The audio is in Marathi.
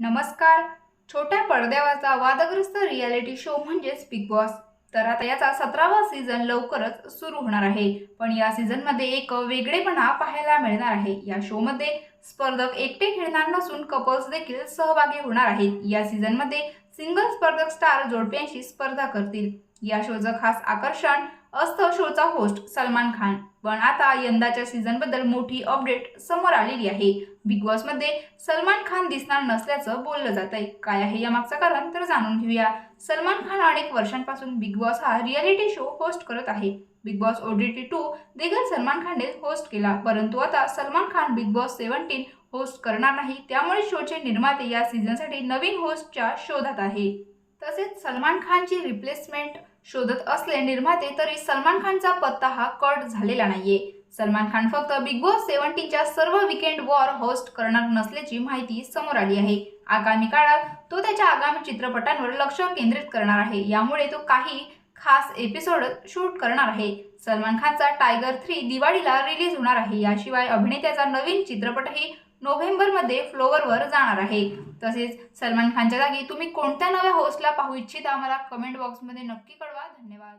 नमस्कार. छोट्या पडद्यावरचा वादग्रस्त रियालिटी शो म्हणजेच बिग बॉस तर आता याचा सतरावा सीझन लवकरच सुरू होणार आहे. पण या सीझनमध्ये एक वेगळेपणा पाहायला मिळणार आहे. या शोमध्ये स्पर्धक एकटे खेळणार नसून कपल्स देखील सहभागी होणार आहेत. या सीझनमध्ये सिंगल स्पर्धक स्टार जोडप्यांशी स्पर्धा करतील. या शोचं खास आकर्षण असतं शोचा होस्ट सलमान खान. पण आता यंदाच्या सीझनबद्दल मोठी अपडेट समोर आलेली आहे. बिग बॉसमध्ये सलमान खान दिसणार नसल्याचं बोललं जात आहे काय आहे यामागचं कारण तर जाणून घेऊया. सलमान खान अनेक वर्षांपासून बिग बॉस हा रियालिटी शो होस्ट करत आहे. बिग बॉस ओडीटी टू देखील सलमान खानने होस्ट केला. परंतु आता Salman Khan Bigg Boss seventeen host करणार नाही. त्यामुळे शोचे निर्माते या सीझनसाठी नवीन होस्टच्या शोधात आहे. तसेच सलमान खानची रिप्लेसमेंट शोधत असले निर्माते तरी सलमान खानचा पत्ता हा कट झालेला नाहीये. सलमान खान फक्त बिग बॉस सेव्हन्टीनच्या सर्व विकेंड वॉर होस्ट करणार नसल्याची माहिती समोर आली आहे. आगामी काळात तो त्याच्या आगामी चित्रपटांवर लक्ष केंद्रित करणार आहे. यामुळे तो काही खास एपिसोड शूट करणार आहे. सलमान खानचा टायगर थ्री दिवाळीला रिलीज होणार आहे. याशिवाय अभिनेत्याचा नवीन चित्रपटही नोव्हेंबरमध्ये फ्लोअरवर जाणार आहे. तसेच सलमान खानच्या जागी तुम्ही कोणत्या नव्या होस्टला पाहू इच्छिता मला कमेंट बॉक्समध्ये नक्की कळवा. धन्यवाद.